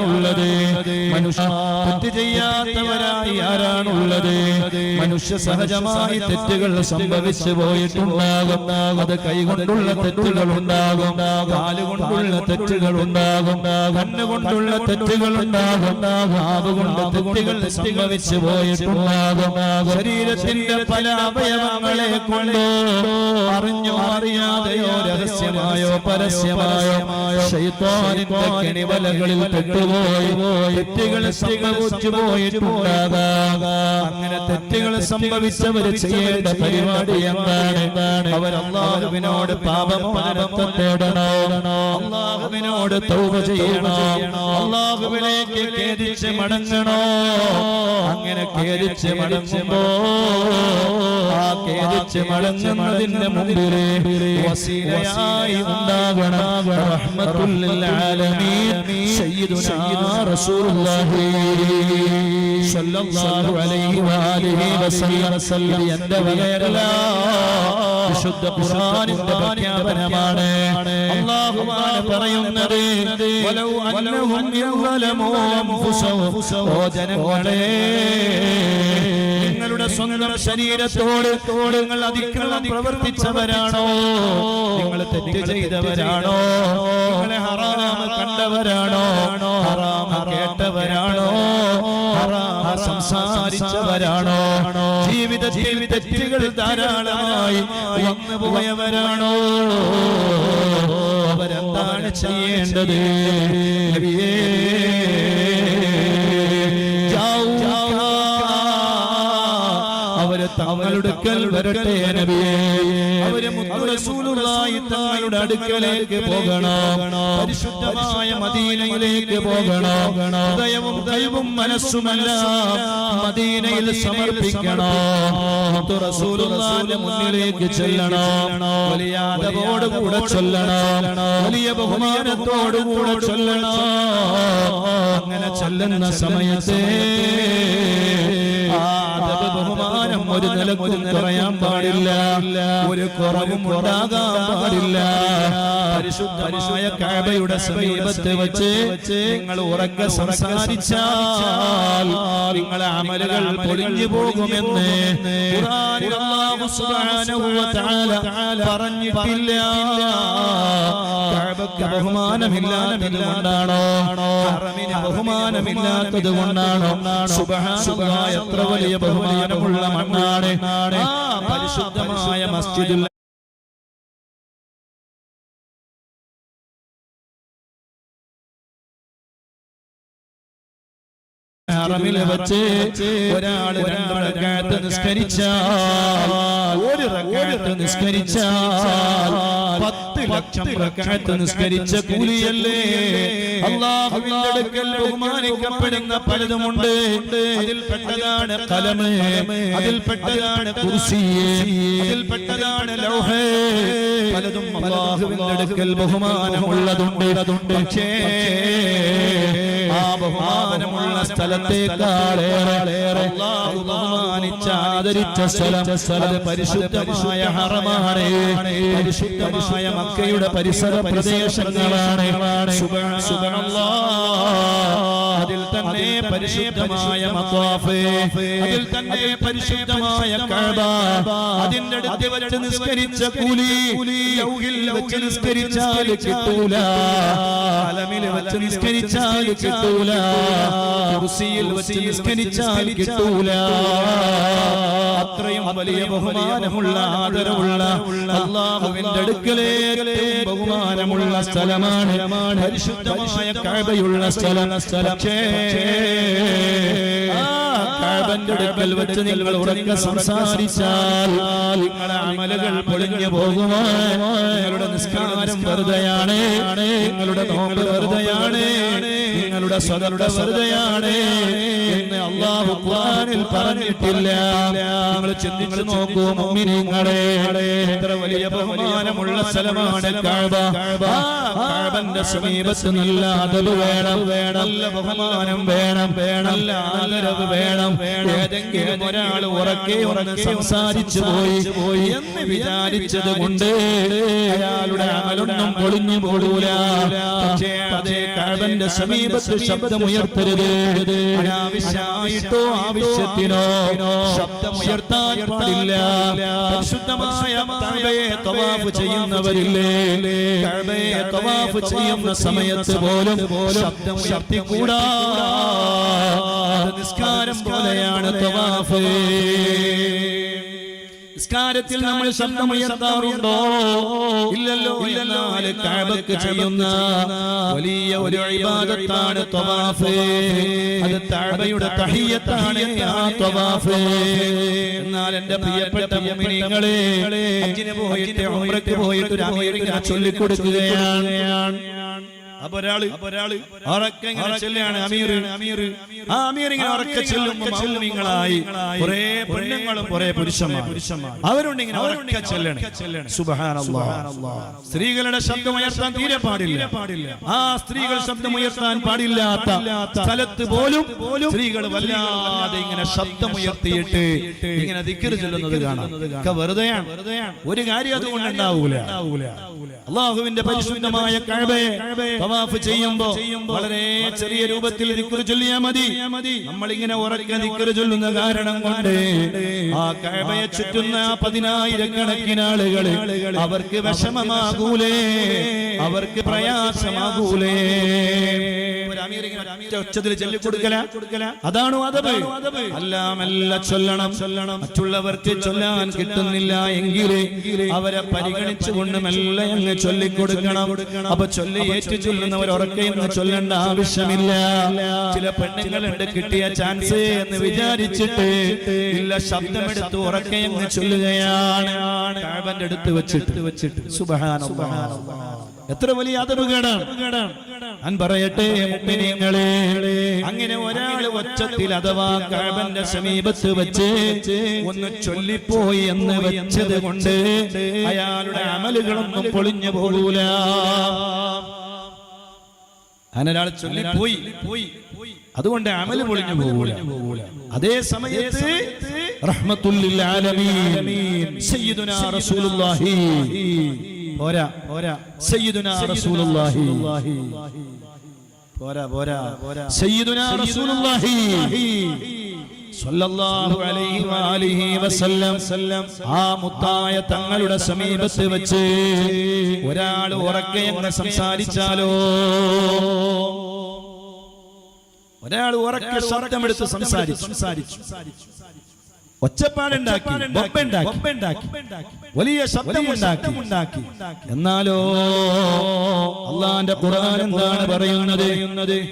ആരാണുള്ളത് മനുഷ്യ തെറ്റ് ചെയ്യാത്തവരായി ആരാണുള്ളത്? മനുഷ്യ സഹജമായി തെറ്റുകൾ സംഭവിച്ചു പോയിട്ടുണ്ടാകും. അത് കൈകൊണ്ടുള്ള തെറ്റുകൾ ഉണ്ടാകും കാലുകൊണ്ടുള്ള തെറ്റുകൾ ഉണ്ടാകും കണ്ണുകൊണ്ടുള്ള തെറ്റുകൾ ഉണ്ടാകും നാവുകൊണ്ട് തെറ്റുകൾ സംഭവിച്ചു പോയിട്ടുണ്ടാകും. ശരീരത്തിന്റെ പല അവയവങ്ങളെ കൊണ്ട് അറിഞ്ഞോ അറിയാതെയോ രഹസ്യമായോ പരസ്യമായോ ശൈത്വാനിന്റെ കെണിവലകളിൽ പെട്ടുപോയി. തെറ്റുകൾ സംഭവിച്ചു പോയിട്ടുണ്ടാകാം അങ്ങനെ തെറ്റുകൾ സംഭവിച്ചവർ ചെയ്യേണ്ട പരിപാടി എന്താണ്? അവരല്ലാഹുവിനോട് പാപമോചനത്തെ തേടണോ. അള്ളാഹുവിനോട് തൗബ ചെയ്യണോ. അള്ളാഹുവിലേക്ക് ഖേദിച്ച് മടങ്ങണോ. അങ്ങനെ ഖേദിച്ച് മടങ്ങുമ്പോ ആ ഖേദിച്ച് മടങ്ങുന്നതിന്റെ മുമ്പിൽ വസീലയായി ഉണ്ടാകണം. റഹ്മത്തുൽ ആലമീൻ. സയ്യിദുനാ റസൂലുള്ളാഹി സ്വല്ലല്ലാഹു അലൈഹി വആലിഹി വസല്ലം ഇത് എന്റെ വകയല്ല വിശുദ്ധ ഖുർആനിന്റെ വലൗ അന്നഹും യളമൂ അൻഫുസഹും. നിങ്ങളുടെ സ്വന്തം ശരീരത്തോട് നിങ്ങൾ അതിക്രമം പ്രവർത്തിച്ചവരാണോ? നിങ്ങൾ തെറ്റ് ചെയ്തവരാണോ? നിങ്ങളെ ഹറാമ കണ്ടവരാണോ? ഹറാമ സംസാരിച്ചവരാണോ? ജീവിത ജീവിത തെറ്റുകൾ ധാരാളമായി വന്നു പോയവരാണോ? അവരെന്താണ് ചെയ്യേണ്ടത്? അവർ തങ്ങളുടെ കൽ വരട്ടെ നബിയേ. അവർ മുത്തു റസൂലുള്ളാഹി തങ്ങളുടെ അടുക്കലേക്ക് പോകണം. പരിശുദ്ധമായ മദീനയിലേക്ക് പോകണം. ഹൃദയവും ദൈവവും മനസ്സുമെല്ലാം മദീനയിൽ സമർപ്പിക്കണം. മുത്തു റസൂലുള്ളാഹിന്റെ മുന്നിലേക്ക് ചെല്ലണം. വലിയ കൂടെ ചൊല്ലണം. വലിയ ബഹുമാനത്തോടു കൂടെ ചൊല്ലണം. അങ്ങനെ ചെല്ലുന്ന സമയത്തെ ബഹുമാനം ഒരു നിലക്കും കുറയാൻ പാടില്ല. ഒരു കുറവും ഉണ്ടാകാൻ പാടില്ല. പരിശുദ്ധമായ കാബയുടെ സമീപത്ത് വെച്ച് നിങ്ങൾ ഉറക്കെ സംസാരിച്ചാൽ നിങ്ങളെ അമലുകൾ പൊളിഞ്ഞു പോകുമെന്ന് പറഞ്ഞിട്ടില്ല. ബഹുമാനമില്ലാത്തത് കൊണ്ടാണോ? ബഹുമാനമില്ലാത്തത് കൊണ്ടാണോ? എത്ര വലിയ ബഹുമാനമുള്ള മണ്ണാണ്. ആ പരിശുദ്ധമായ മസ്ജിദുൽ ഹറമിൽ വെച്ച് ഒരാൾ രണ്ട് റക്അത്ത് നിസ്കരിച്ചാൽ ഒരു നിസ്കരിച്ചാൽ പത്ത് ലക്ഷം റക്അത്ത് നിസ്കരിച്ച കൂലിയല്ലേ? അള്ളാഹുവിന്റെ അടുക്കൽ ബഹുമാനിക്കപ്പെടുന്ന പലതുമുണ്ട് അതിൽപ്പെട്ടതാണ് കലമ്. അതിൽപ്പെട്ടതാണ് കുർസി അതിൽപ്പെട്ടതാണ് ലൗഹേ. പലതും അള്ളാഹുവിന്റെ അടുക്കൽ ബഹുമാനമുള്ളതുണ്ട്. പക്ഷേ ആ ബഹുമാനമുള്ള സ്ഥലത്തേക്കാളേറെ ബഹുമാനിച്ച ആദരിച്ച സ്ഥലം അത് പരിശുദ്ധമായ ഹറമാണ്. പരിശുദ്ധമായ മക്കയുടെ പരിസര പ്രദേശങ്ങളാണ്. അതിൽ തന്നെ പരിശുദ്ധമായ മത്വാഫ് അതിൽ തന്നെ പരിശുദ്ധമായ കഅബ അതിന്റെ അടുത്ത് വെച്ച് നിസ്കരിച്ച കൂലി. വെച്ച് നിസ്കരിച്ചാൽ കിട്ടൂല. അലമിൽ വെച്ച് നിസ്കരിച്ചാൽ കിട്ടൂല. കുർസിയിൽ വെച്ച് നിസ്കരിച്ചാൽ കിട്ടൂല. അത്രയും വലിയ ബഹുമാനമുള്ള ആദരവുള്ള അള്ളാഹുവിന്റെ അടുക്കലേക്ക് ബഹുമാനമുള്ള സ്ഥലമാണ് പരിശുദ്ധമായ കഅബയുള്ള സ്ഥലം. സ്ഥലം. കാബന്റെ അടുക്കൽ വെച്ച് നിങ്ങൾ ഉറക്കെ സംസാരിച്ചാൽ നിങ്ങളുടെ അമലുകൾ പൊളിഞ്ഞു പോകുമോ നിങ്ങളുടെ നിസ്കാരം വെറുതെയാണ്. നിങ്ങളുടെ നോമ്പ് വെറുതെയാണ്. നിങ്ങളുടെ സ്വതരുടെ വെറുതെയാണ്. എന്ന് അള്ളാഹു ഖുർആനിൽ പറഞ്ഞിട്ടില്ല. നിങ്ങൾ ചിന്തിച്ചു നോക്കൂ മുഅ്മിനീങ്ങളെ എത്ര വലിയ ബഹുമാനമുള്ള സ്ഥലമാണ് കഅബ കഅബന്റെ സമീപത്ത് നല്ല അതവ് വേണം. നല്ല ബഹുമാനം വേണം. നല്ല ആദരവ് വേണം. ഏതെങ്കിലും ഒരാൾ ഉറക്കെ ഉറക്കെ സംസാരിച്ചു പോയി. എന്ന് വിചാരിച്ചത് കൊണ്ട് അയാളുടെ അമലൊന്നും പൊളിഞ്ഞു പോടൂല പക്ഷേ അതേ കഴവന്റെ സമീപത്ത് ശബ്ദമുയർത്തരുത്. അനാവശ്യമായിട്ടോ ആവശ്യത്തിനോ ശബ്ദമുയർത്താൻ പാടില്ല. പരിശുദ്ധമായ കഅബയെ തവാഫ് ചെയ്യുന്നവരില്ലേ? കഅബയെ തവാഫ് ചെയ്യുന്ന സമയത്ത് പോലും ശബ്ദമുയർത്തിക്കൂടാ കൂടാ. നിസ്കാരം പോലെയാണ് തവാഫ് നിസ്കാരത്തിൽ നമ്മൾ ശബ്ദമുയർത്താറുണ്ടോ? ഇല്ലല്ലോ ഇല്ലല്ലോ കഅബക്ക് ചെയ്യുന്ന വലിയ ഒരു ഇബാദത്താണ് തവാഫ്. അത് തഅബയുടെ തഹിയ്യത്താണ് ആ തവാഫ്. എന്നാൽ എന്റെ പ്രിയപ്പെട്ട മുഅ്മിനീങ്ങളെ ഹജ്ജിന് പോയിട്ട് ഉംറയ്ക്ക് പോയിട്ട് ഒരു അമീറിനെ ചൊല്ലിക്കൊടുക്കുകയാണ്. അപ്പൊ ഒരാൾ ഒരാൾ ഉറക്കെ ഇങ്ങനെ അമീർ അമീർ ആ അമീർ ഇങ്ങനെ ഉറക്കെ ചെല്ലുമ്പോ മൗലിങ്ങളായി കുറെ പെണ്ണുങ്ങളും കുറെ പുരുഷന്മാർ പുരുഷന്മാർ അവരുണ്ട് ഇങ്ങനെ ഉറക്കെ ചെല്ലണം. സുബ്ഹാനല്ലാഹ് സ്ത്രീകളുടെ ശബ്ദം ഉയർത്താൻ തീരെ പാടില്ല. പാടില്ല. ആ സ്ത്രീകൾ ശബ്ദം ഉയർത്താൻ പാടില്ലാത്ത സ്ഥലത്ത് പോലും സ്ത്രീകൾ വല്ലാതെ ഇങ്ങനെ ശബ്ദം ഉയർത്തിയിട്ട് ഇങ്ങനെ ദിക്കറ് ചെല്ലുന്നത് കാണാം. വെറുതെ വെറുതെയാണ്. വെറുതെയാണ്. ഒരു കാര്യം അതുകൊണ്ട് ഉണ്ടാവൂല. അള്ളാഹുവിന്റെ പരിശുദ്ധമായ കഴബയെ തവാഫ് ചെയ്യുമ്പോ വളരെ ചെറിയ രൂപത്തിൽ ദിക്റ് ചൊല്ലിയാ മതി. നമ്മൾ ഇങ്ങനെ ഉറക്കെ ദിക്റ് ചൊല്ലുന്ന കാരണം കൊണ്ട് ആ കഅബയെ ചുറ്റുന്ന പതിനായിരക്കണക്കിന് ആളുകൾ അവർക്ക് വിഷമമാകൂലേ. അവർക്ക് പ്രയാസമാകൂലേ. ഉച്ചത്തിൽ ചൊല്ലിക്കൊടുക്കല? അതാണോ അതബ്? അല്ല മെല്ലെ ചൊല്ലണം. ചൊല്ലണം. മറ്റുള്ളവർക്ക് ചൊല്ലാൻ കിട്ടുന്നില്ല എങ്കിലേ അവരെ പരിഗണിച്ചുകൊണ്ട് മെല്ലെ അങ്ങ് ചൊല്ലിക്കൊടുക്കണം. അപ്പൊ ചൊല്ലി ഏറ്റു ചൊല്ലുന്നവർ ഉറക്കയെന്ന് ചൊല്ലേണ്ട ആവശ്യമില്ല. ചില പെണ്ണുങ്ങളുണ്ട് കിട്ടിയ ചാൻസ് എന്ന് വിചാരിച്ചിട്ട് ഇല്ല ശബ്ദമെടുത്ത് ഉറക്കയെന്ന് ചൊല്ലുകയാണ്. അടുത്ത് വെച്ചിട്ട്. വെച്ചിട്ട്. സുബഹാന എത്ര വലിയ അതവുകേടാണ് പറയട്ടെ മുമ്പിനിങ്ങളെ അങ്ങനെ ഒരാൾ ഒച്ചത്തിൽ അഥവാ കഴവന്റെ സമീപത്ത് വെച്ച് ഒന്ന് ചൊല്ലിപ്പോയി എന്ന് വെച്ചത് കൊണ്ട് അയാളുടെ അമലുകളൊന്നും പൊളിഞ്ഞു പോകൂല. അങ്ങനൊരാൾ ചൊല്ലിപ്പോയി. പോയി അതുകൊണ്ട് അമൽ പൊളിഞ്ഞു പോകൂല. അതേ സമയത്ത് റഹ്മത്തുല്ലിൽ ആലമീൻ സയ്യിദുനാ റസൂലുള്ളാഹി. പോരാ പോരാ സയ്യിദുനാ റസൂലുള്ളാഹി. പോരാ പോരാ പോരാ. സയ്യിദുനാ റസൂലുള്ളാഹി. ആ മുത്തായ തങ്ങളുടെ സമീപത്ത് വെച്ച് ഒരാൾ ഉറക്കെ എന്ന് സംസാരിച്ചാലോ? ഒരാൾ ഉറക്കെ ശബ്ദമെടുത്ത് സംസാരിച്ചു. സംസാരിച്ചു. ഒച്ചപ്പാടുണ്ടാക്കി വലിയ ശബ്ദമുണ്ടാക്കി എന്നാലോ അള്ളാന്റെ ഖുർആൻ എന്താണ് പറയുന്നത്?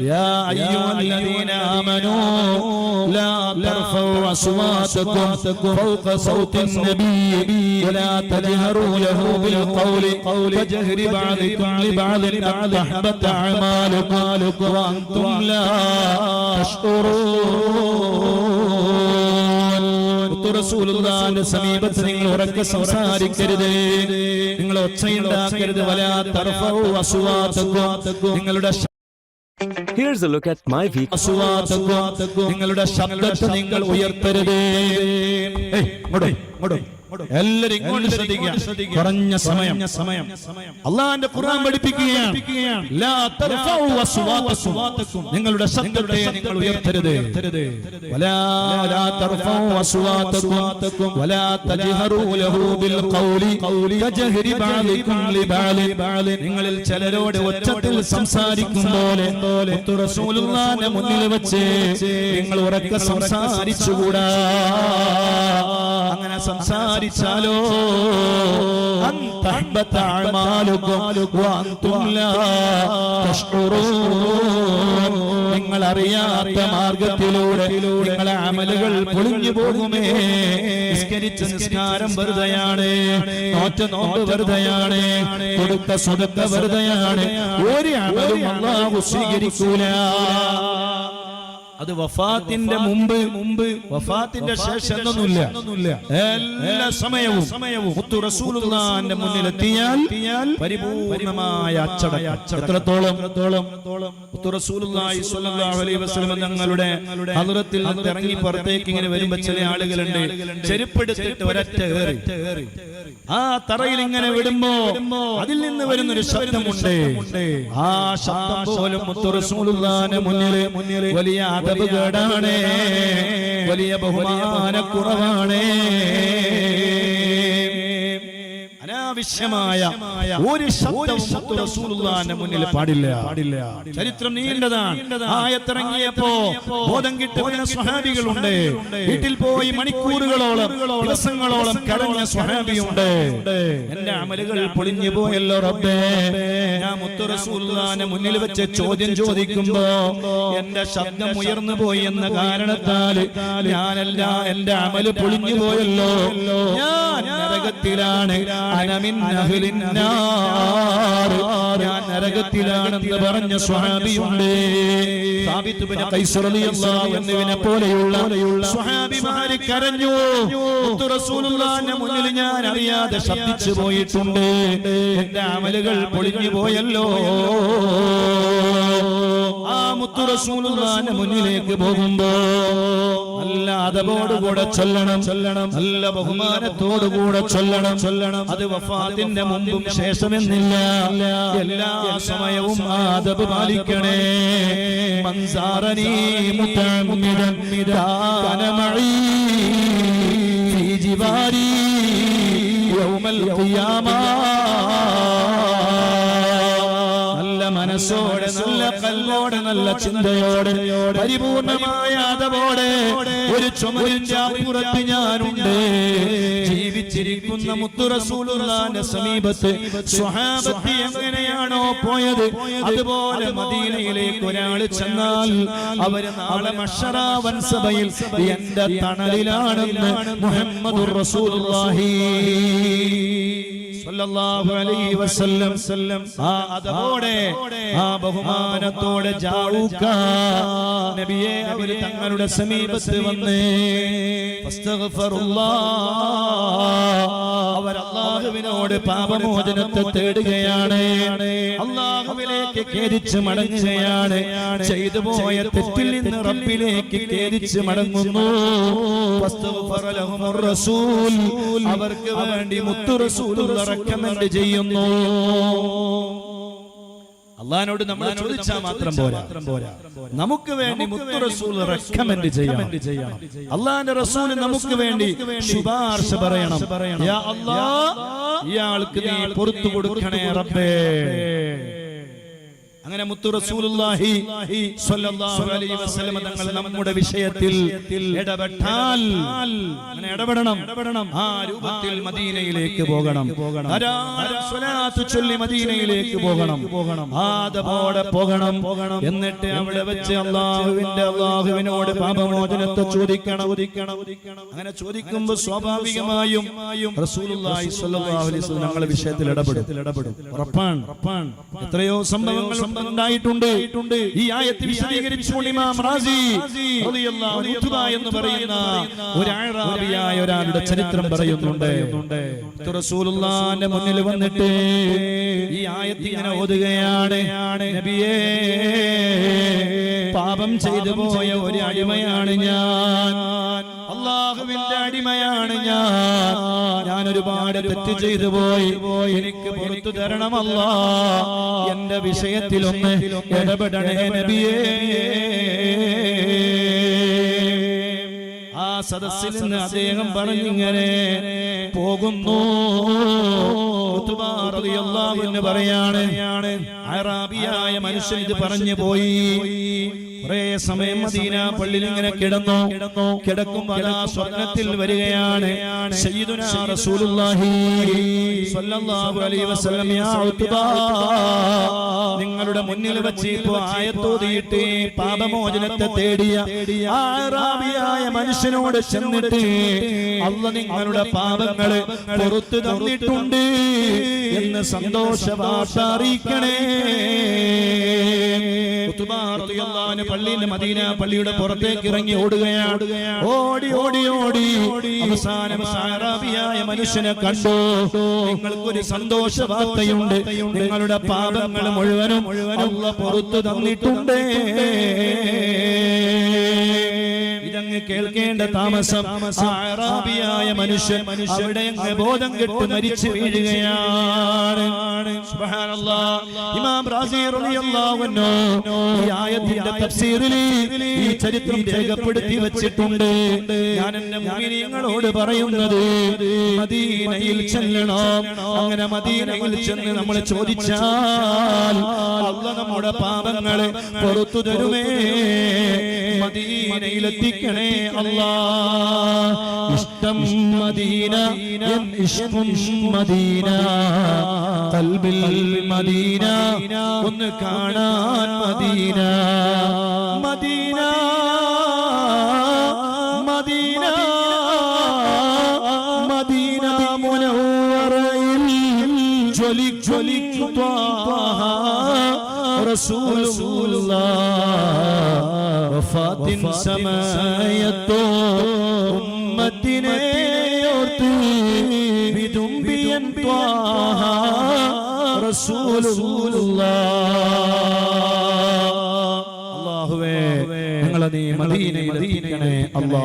യാ അയ്യുഹല്ലദീന ആമനൂ ലാ തർഫഉ അസ്വാതകും ഫൗക സൗത്തിൻ നബി വലാ തജ്ഹറൂ ലഹു ബിൽ ഖൗലി കജഹരി ബഅദികും ലിബഅദിൻ അൻ തഹബത അഅമാലുകും വഅൻതും ലാ തഷ്ഉറൂൻ. റസൂലുള്ളാഹിന്റെ സമീപത്ത് നിങ്ങൾ ഉറക്കെ സംസാരിക്കരുത് നിങ്ങൾ ഒച്ചയുണ്ടാക്കരുത് വലാ നിങ്ങളുടെ Here's a look at my week. നിങ്ങളുടെ ശബ്ദത്തെ നിങ്ങൾ ഉയർത്തരുത് ഏയ്, ഇങ്ങോട്ട്, ഇങ്ങോട്ട്. എല്ലാരും ഇങ്ങോട്ട് ശ്രദ്ധിക്കുക. കുറഞ്ഞ സമയം. സമയം. അള്ളാന്റെ ഖുർആൻ പഠിപ്പിക്കുകയാണ്. നിങ്ങളുടെ ശബ്ദത്തെ നിങ്ങൾ ഉയർത്തരുത് നിങ്ങളിൽ ചിലരോട് ഒച്ചത്തിൽ സംസാരിക്കും പോലെ മുന്നിൽ വെച്ച് നിങ്ങൾ ഉറക്കെ സംസാരിച്ചുകൂടാ. അങ്ങനെ സംസാരിച്ചാലോ നിങ്ങൾ അറിയാത്ത മാർഗത്തിലൂടെ നിങ്ങളെ അമലുകൾ പൊളിഞ്ഞു പോകുമേ. നിസ്കരിച്ച നിസ്കാരം വെറുതെയാണ്. നോറ്റ നോമ്പ് വെറുതെയാണ്. കൊടുത്ത സ്വതക്ക വെറുതെയാണ്. ഒരു അമലും അള്ളാഹു സ്വീകരിക്കൂല. അത് വഫാത്തിന്റെ മുമ്പ് മുമ്പ് വഫാത്തിന്റെ ശേഷം എന്നൊന്നുമില്ല. എല്ലാ സമയവും സമയവും മുത്തു മുന്നിൽ മുന്നിലെത്തിയാൽ പരിപൂർണമായ അച്ചടക്കം. എത്രത്തോളം? എത്രത്തോളം? റസൂലുള്ളാഹി സ്വല്ലല്ലാഹു അലൈഹി വസല്ലം തങ്ങളുടെ ഹദ്റത്തിൽ നിന്ന് ഇറങ്ങി പുറത്തേക്ക് ഇങ്ങനെ വരുമ്പോ ചില ആളുകളുണ്ട്. ചെരുപ്പെടുത്തിട്ട് ഒരറ്റ ഏറി ആ തറയിൽ ഇങ്ങനെ വിടുമ്പോ അതിൽ നിന്ന് വരുന്നൊരു ശബ്ദമുണ്ട്. ആ ശബ്ദം പോലും മുത്തു റസൂലുള്ളാന്റെ മുന്നിൽ മുന്നിൽ വലിയ അതബ് കേടാണ്. വലിയ ബഹുമാനക്കുറവാണ്. അനാവശ്യമായ ഒരു ശബ്ദവും മുന്നിൽ പാടില്ല. പാടില്ല. ചരിത്രം നീണ്ടതാണ്. ആയത്തിറങ്ങിയപ്പോ ബോധം കിട്ടുന്ന സ്വഹാബികളുണ്ട് വീട്ടിൽ പോയി മണിക്കൂറുകളോളം ദിവസങ്ങളോളം കടഞ്ഞ സ്വഹാബിയുണ്ട് എന്റെ അമലുകൾ പൊളിഞ്ഞു പോയല്ലോ റബ്ബേ. ഞാൻ മുത്തു റസൂലുള്ളാന്റെ മുന്നിൽ വെച്ച് ചോദ്യം ചോദിക്കുമ്പോ എന്റെ ശബ്ദം ഉയർന്നു പോയി എന്ന കാരണത്താൽ ഞാനല്ല എന്റെ അമൽ പൊളിഞ്ഞു പോയല്ലോ. ഞാൻ നരകത്തിലാണ്. ഞാൻ നരകത്തിലാണെന്ന് പറഞ്ഞ റളിയല്ലാഹു അൻഹുവിനെ പോലെയുള്ള സ്വഹാബിമാര് കരഞ്ഞു. മുന്നിൽ ഞാൻ അറിയാതെ ശബ്ദിച്ചു പോയിട്ടുണ്ട്. എന്റെ അമലുകൾ പൊളിഞ്ഞു പോയല്ലോ. ആ മുത്തു റസൂലുള്ളാഹിന്റെ മുന്നിലേക്ക് പോകുമ്പോ നല്ല അതവോടുകൂടെ ചൊല്ലണം ചൊല്ലണം. നല്ല ബഹുമാനത്തോടുകൂടെ ചൊല്ലണം. ചൊല്ലണം. അത് വഫാത്തിന്റെ മുമ്പും ശേഷമെന്നില്ല. എല്ലാ സമയവും ആദബ് പാലിക്കണേ. മൻസാറനീ മുത്തമ്മിദൻ കാനമഈ ഫീ ജിവാരി യൗമൽ ഖിയാമ. നല്ല മനസ്സോടെ നല്ല കല്ലോടെ നല്ല ചിന്തയോടെ പരിപൂർണമായ അതവോടെ ഒരു ചുമരിന്റെ അപ്പുറത്ത് ഞാനുണ്ട്. ജീവിച്ചിരിക്കുന്ന മുത്തുറസൂലുള്ളാന്റെ സമീപത്ത് സ്വഹാബത്തി എങ്ങനെയാണോ പോയത്? അതുപോലെ മദീനയിലേക്ക് ഒരാൾ ചെന്നാൽ അവർ നാളെ മഷറാവൻ സഭയിൽ എന്റെ തണലിലാണെന്ന് മുഹമ്മദ് റസൂലുള്ളാഹി. സല്ലല്ലാഹു അലൈഹി വസല്ലം ആ അതോടെ ആ ബഹുമാനത്തോടെ ജാഊക നബിയെ അവർ തങ്ങളുടെ സമീപത്ത് വന്ന് അവർ അള്ളാഹുവിനോട് പാപമോചനത്തെ തേടുകയാണ്. അള്ളാഹുവിലേക്ക് കേരിച്ച് മടങ്ങുകയാണ്. ചെയ്തു പോയ തെറ്റിൽ നിന്ന് റബ്ബിലേക്ക് കേരിച്ച് മടങ്ങുന്നു. അവർക്ക് വേണ്ടി മുത്തു റസൂൽ റെക്കമെൻഡ് ചെയ്യുന്നു. അള്ളഹാനോട് നമ്മൾ ചോദിച്ചാൽ മാത്രം പോരാ. നമുക്ക് വേണ്ടി മുത്തു റസൂൽ റെക്കമെൻഡ് ചെയ്യണം. അള്ളാന്റെ റസൂൽ നമുക്ക് വേണ്ടി ശുപാർശ പറയണം. യാ അല്ലാ ഇയാൾക്ക് നീ പുറത്തു കൊടുക്കണേ റബ്ബേ. അങ്ങനെ മുത്തു റസൂലുള്ളാഹി സ്വല്ലല്ലാഹു അലൈഹി വസല്ലം തങ്ങൾ നമ്മുടെ വിഷയത്തിൽ ഇടപെട്ടാൽ അങ്ങനെ ഇടപെടണം. ആ രൂപത്തിൽ മദീനയിലേക്ക് പോകണം. ധാരാളം സ്വലാത്ത് ചൊല്ലി മദീനയിലേക്ക് പോകണം. പോകണം ആദപോടെ പോകണം. പോകണം എന്നിട്ട് അവിടെ വെച്ച് അള്ളാഹുവിന്റെ അള്ളാഹുവിനോട് പാപമോചനത്തെ ചോദിക്കണം. ചോദിക്കണം അങ്ങനെ ചോദിക്കുമ്പോൾ സ്വാഭാവികമായും റസൂലുള്ളാഹി സ്വല്ലല്ലാഹു അലൈഹി വസല്ലം തങ്ങളുടെ വിഷയത്തിൽ ഇടപെടും ഇടപെടും. ഉറപ്പാണ്. എത്രയോ സംഭവങ്ങൾ ഉണ്ടായിട്ടുണ്ട്. ഈ ആയത്ത് വിശദീകരിച്ചുകൊണ്ട് ഇമാം റാസി എന്ന് പറയുന്ന ഒരു അഴറാബിയായ ഒരാളുടെ ചരിത്രം പറയുന്നുണ്ട്. മുത്ത് മുന്നിൽ വന്നിട്ട് ഈ ആയത്ത് ഇങ്ങനെ ഓതുകയാണ്. നബിയേ പാപം ചെയ്തു പോയ ഒരു അടിമയാണ് ഞാൻ. അള്ളാഹുവിന്റെ അടിമയാണ് ഞാൻ. ഞാൻ ഒരുപാട് തെറ്റ് ചെയ്തു പോയി എനിക്ക് പുറത്തു തരണമല്ല. എന്റെ വിഷയത്തിലൊന്ന് ഇടപെടണേ നബിയേ. ആ സദസ്സിൽ നിന്ന് അദ്ദേഹം പറഞ്ഞിങ്ങനെ പോകുന്നു. പറയാണ്. അറാബിയായ മനുഷ്യൻ ഇത് പറഞ്ഞു പോയി കുറെ സമയം മദീന പള്ളിയിൽ ഇങ്ങനെ കിടന്നു. കിടന്നു. കിടക്കുമ്പോൾ അതാ സ്വപ്നത്തിൽ വരികയാണ്. സയ്യിദുനാ റസൂലുള്ളാഹി സ്വല്ലല്ലാഹു അലൈഹി വസല്ലം യാ ഉത്ബാ നിങ്ങളുടെ മുന്നിൽ വെച്ച് ഇപ്പോ ആയത്തോതിയിട്ട് പാപമോചനത്തെ തേടിയ ആ അറാബിയായ മനുഷ്യനോട് ചെന്നിട്ട് അല്ല നിങ്ങളുടെ പാപങ്ങൾ പുറത്തു തന്നിട്ടുണ്ട് എന്ന് സന്തോഷ ഭാഷ അറിയിക്കണേ. ഉത്ബാ റളിയല്ലാഹു അൻഹു പള്ളിയുടെ മദീന പള്ളിയുടെ പുറത്തേക്ക് ഇറങ്ങി ഓടുകയാണ്. ഓടി ഓടി ഓടി. അവസാനം സാറാബിയായ മനുഷ്യനെ കണ്ടു. നിങ്ങൾക്കൊരു സന്തോഷ വാർത്തയുണ്ട്. നിങ്ങളുടെ പാപങ്ങൾ മുഴുവനും മുഴുവനും പുറത്തു തന്നിട്ടുണ്ട്. കേൾക്കേണ്ട താമസം അറാബിയായ മനുഷ്യൻ അവിടെ ബോധം കെട്ട് മരിച്ചു വീഴുകയാണ്. ഇമാം ഈ ആയത്തിന്റെ തഫ്സീറിൽ ഈ ചരിത്രം രേഖപ്പെടുത്തി വെച്ചിട്ടുണ്ട്. ഞാൻ എന്റെ മുഅ്മിനീങ്ങളോട് പറയുന്നത് മദീനയിൽ ചെല്ലണം. അങ്ങനെ മദീനയിൽ ചെന്ന് നമ്മൾ ചോദിച്ചാൽ അല്ല നമ്മുടെ പാപങ്ങളെ പുറത്തു തരുമേ. മദീനയിൽ എത്തിക്കണേ അല്ലാ ഇഷ്ടം മദീന ഇഷ്ടം മദീന. കൽബിൽ മദീന ഒന്ന് കാണാൻ മദീന. മദീന. മദീന. മദീന മുനവറയിൽ ജ്വലി ജ്വലി റസൂലുള്ള. വഫാത്തിൻ സമയത്തോ ഉമ്മത്തിനെ ഓർത്ത് വിതുമ്പിയൻ ത്വാഹ റസൂലുള്ള. അല്ലാഹുവേ ഞങ്ങളെ നീ മദീനയിൽ എത്തിക്കണേ അല്ലാ